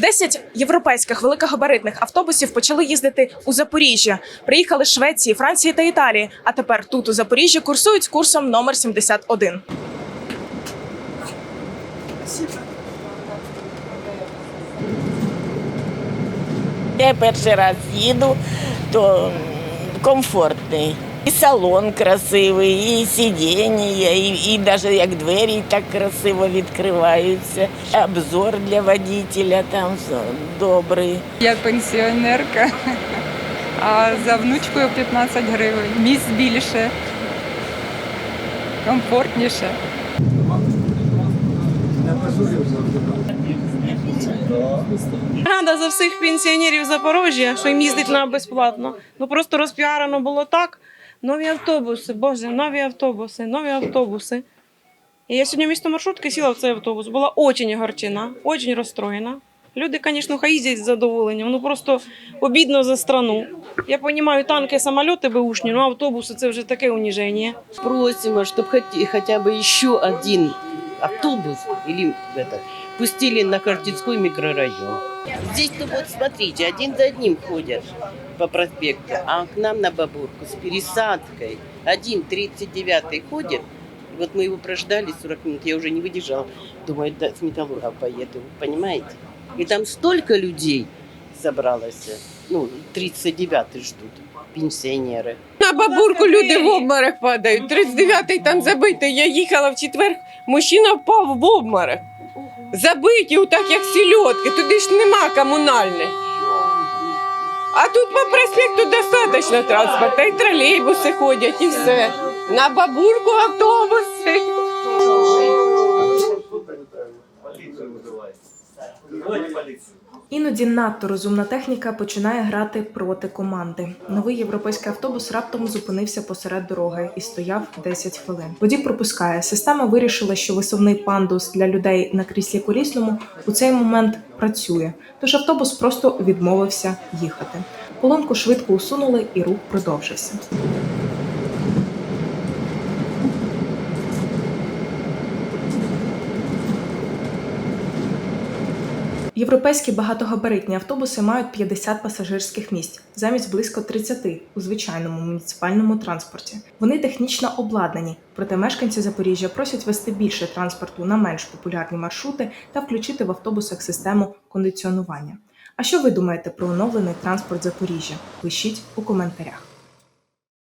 Десять європейських великогабаритних автобусів почали їздити у Запоріжжя. Приїхали з Швеції, Франції та Італії. А тепер тут у Запоріжжі курсують курсом номер 71. Я перший раз їду, то комфортний. І салон красивий, і сидіння, і, і навіть як двері так красиво відкриваються. Обзор для водителя там добрий. Я пенсіонерка, а за внучкою 15 гривень. Місць більше, комфортніше. Рада за всіх пенсіонерів Запоріжжя, що їм їздить на безплатно. Ну просто розпіарено було так. Нові автобуси, боже, нові автобуси, нові автобуси. І я сьогодні місто маршрутки сіла в цей автобус. Була дуже огорчена, дуже розстроєна. Люди, звісно, хай їздять з задоволенням, ну просто обідно за страну. Я розумію, танки, самоліти беушні, ну автобуси це вже таке уніження. Просимо, щоб хоча б еще один автобус или это, пустили на Картинской микрорайон. Здесь, ну вот смотрите, один за одним ходят по проспекту, а к нам на Бабурку с пересадкой один 39-й ходит. И вот мы его прождали 40 минут, я уже не выдержала. Думаю, да, с Металлурга поеду, понимаете? И там столько людей собралось, ну, 39-й ждут, пенсионеры. На бабурку люди в обморок падають. 39-й там забитий. Я їхала в четвер, мужчина впав в обморок. Забиті, отак як сільотки, туди ж нема комунальних. А тут по проспекту достатньо транспорту, і тролейбуси ходять, і все. На бабурку автобуси. Іноді надто розумна техніка починає грати проти команди. Новий європейський автобус раптом зупинився посеред дороги і стояв 10 хвилин. Водій пропускає. Система вирішила, що висувний пандус для людей на кріслі колісному у цей момент працює. Тож автобус просто відмовився їхати. Колонку швидко усунули, і рух продовжився. Європейські багатогабаритні автобуси мають 50 пасажирських місць замість близько 30 у звичайному муніципальному транспорті. Вони технічно обладнані, проте мешканці Запоріжжя просять вести більше транспорту на менш популярні маршрути та включити в автобусах систему кондиціонування. А що ви думаєте про оновлений транспорт Запоріжжя? Пишіть у коментарях.